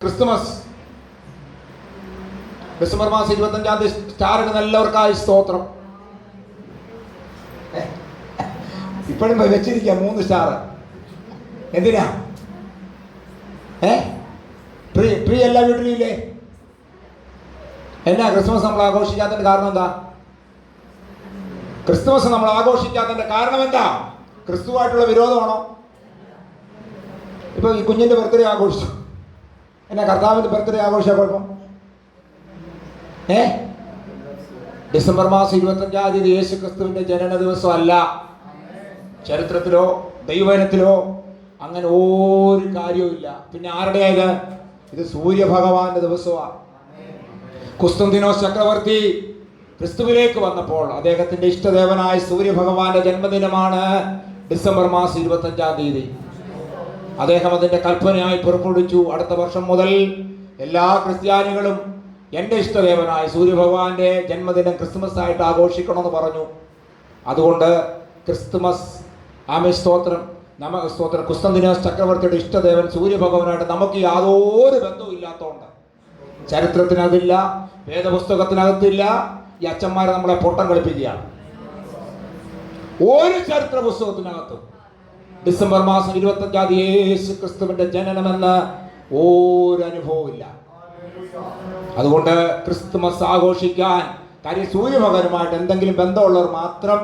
Christmas. December മാസം ഇരുപത്തഞ്ചാം തീയതി സ്റ്റാർ ഇടുന്ന എല്ലാവർക്കായി സ്തോത്രം. ഇപ്പോഴും വെച്ചിരിക്കുക മൂന്ന് സ്റ്റാർ എന്തിനാ? ഏ? ട്രീ ട്രീ എല്ലാ വീട്ടിലും ഇല്ലേ എന്നാ ക്രിസ്മസ് നമ്മൾ ആഘോഷിക്കാത്തതിന്റെ കാരണം എന്താ? ക്രിസ്തുമസ് നമ്മൾ ആഘോഷിക്കാത്തതിന്റെ കാരണം എന്താ? ക്രിസ്തുവായിട്ടുള്ള വിരോധമാണോ? ഇപ്പൊ ഈ കുഞ്ഞിന്റെ ബർത്ത്ഡേ ആഘോഷിച്ചു. എന്നാ കർത്താവിന്റെ ബർത്ത്ഡേ ആഘോഷിച്ച കുഴപ്പം? ഏ? ഡിസംബർ മാസം ഇരുപത്തഞ്ചാം തീയതി യേശു ക്രിസ്തുവിന്റെ ജനന ദിവസം അല്ല ചരിത്രത്തിലോ ദൈവനത്തിലോ അങ്ങനെ ഒരു കാര്യവും ഇല്ല. പിന്നെ ആരുടെ ഇത്? ഇത് സൂര്യഭഗവാന്റെ ദിവസമാണ് കുസ്തുന്തിനോസ് ചക്രവർത്തി ക്രിസ്തുവിലേക്ക് വന്നപ്പോൾ അദ്ദേഹത്തിന്റെ ഇഷ്ടദേവനായ സൂര്യഭഗവാന്റെ ജന്മദിനമാണ് ഡിസംബർ മാസം ഇരുപത്തഞ്ചാം തീയതി. അദ്ദേഹം അതിന്റെ കൽപ്പനയായി പുറപ്പെടുവിച്ചു. അടുത്ത വർഷം മുതൽ എല്ലാ ക്രിസ്ത്യാനികളും എന്റെ ഇഷ്ടദേവനായ സൂര്യഭഗവാന്റെ ജന്മദിനം ക്രിസ്മസ് ആയിട്ട് ആഘോഷിക്കണമെന്ന് പറഞ്ഞു. അതുകൊണ്ട് ക്രിസ്തുമസ് ആമേ സ്തോത്രം നമ സ്തോത്രം. കുസ്തന്തിനോസ് ചക്രവർത്തിയുടെ ഇഷ്ടദേവൻ സൂര്യഭഗവാനായിട്ട് നമുക്ക് യാതൊരു ബന്ധവും ഇല്ലാത്തതുകൊണ്ട് ചരിത്രത്തിനകത്തില്ല വേദപുസ്തകത്തിനകത്തില്ല ഈ അച്ഛന്മാരെ നമ്മളെ പൊട്ടം കളിപ്പിക്കുകയാണ്. ഒരു ചരിത്ര പുസ്തകത്തിനകത്തും ഡിസംബർ മാസം ഇരുപത്തഞ്ചാം തീയതി യേശു ക്രിസ്തുവിന്റെ ജനനമെന്ന് ഓരനുഭവമില്ല അതുകൊണ്ട് ക്രിസ്തുമസ് ആഘോഷിക്കാൻ കാര്യം സൂര്യഭഗവാനുമായിട്ട് എന്തെങ്കിലും ബന്ധമുള്ളവർ മാത്രം